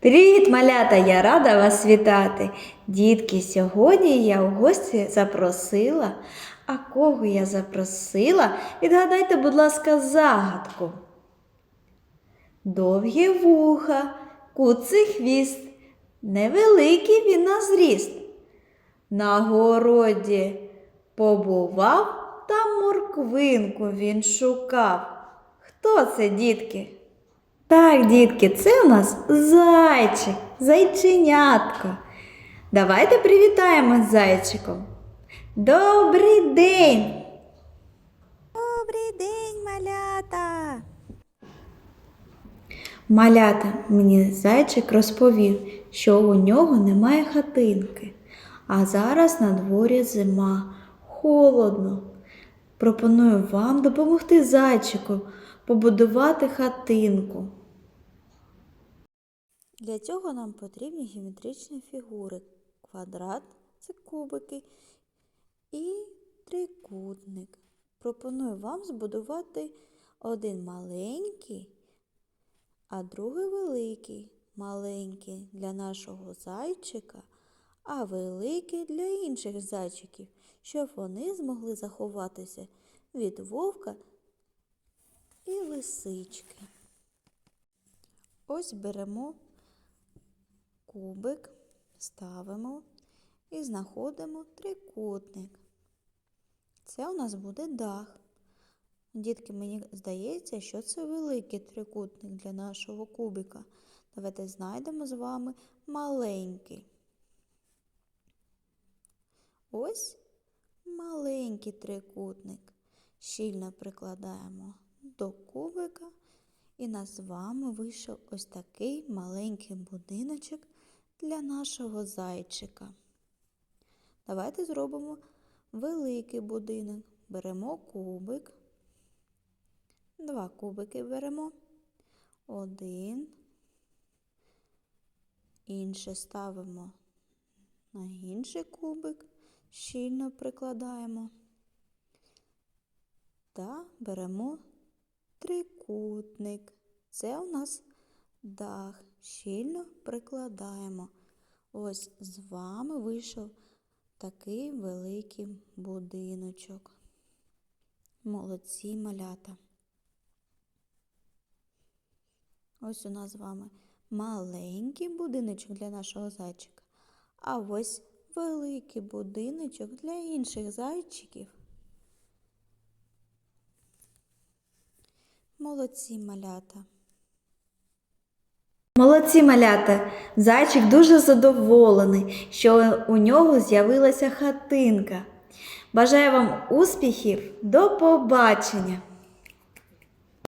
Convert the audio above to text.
Привіт, малята! Я рада вас вітати. Дітки, сьогодні я в гості запросила. А кого я запросила? Відгадайте, будь ласка, загадку. Довгі вуха, куций хвіст, невеликий він на зріст. На городі побував та морквинку він шукав. Хто це, дітки? Так, дітки, це у нас зайчик, зайченятко. Давайте привітаємо з зайчиком. Добрий день! Добрий день, малята! Малята, мені зайчик розповів, що у нього немає хатинки, а зараз на дворі зима, холодно. Пропоную вам допомогти зайчику побудувати хатинку. Для цього нам потрібні геометричні фігури. Квадрат це кубики і трикутник. Пропоную вам збудувати один маленький, а другий великий. Маленький для нашого зайчика, а великий для інших зайчиків, щоб вони змогли заховатися від вовка і лисички. Ось беремо кубик, ставимо і знаходимо трикутник. Це у нас буде дах. Дітки, мені здається, що це великий трикутник для нашого кубика. Давайте знайдемо з вами маленький. Ось маленький трикутник. Щільно прикладаємо до кубика, і нас з вами вийшов ось такий маленький будиночок для нашого зайчика. Давайте зробимо великий будинок. Беремо кубик. Два кубики беремо. Один. Інше ставимо на інший кубик, щільно прикладаємо. Та беремо трикутник. Це у нас дах. Щільно прикладаємо. Ось з вами вийшов такий великий будиночок. Молодці малята. Ось у нас з вами маленький будиночок для нашого зайчика, а ось великий будиночок для інших зайчиків. Молодці малята. Молодці малята. Зайчик дуже задоволений, що у нього з'явилася хатинка. Бажаю вам успіхів. До побачення!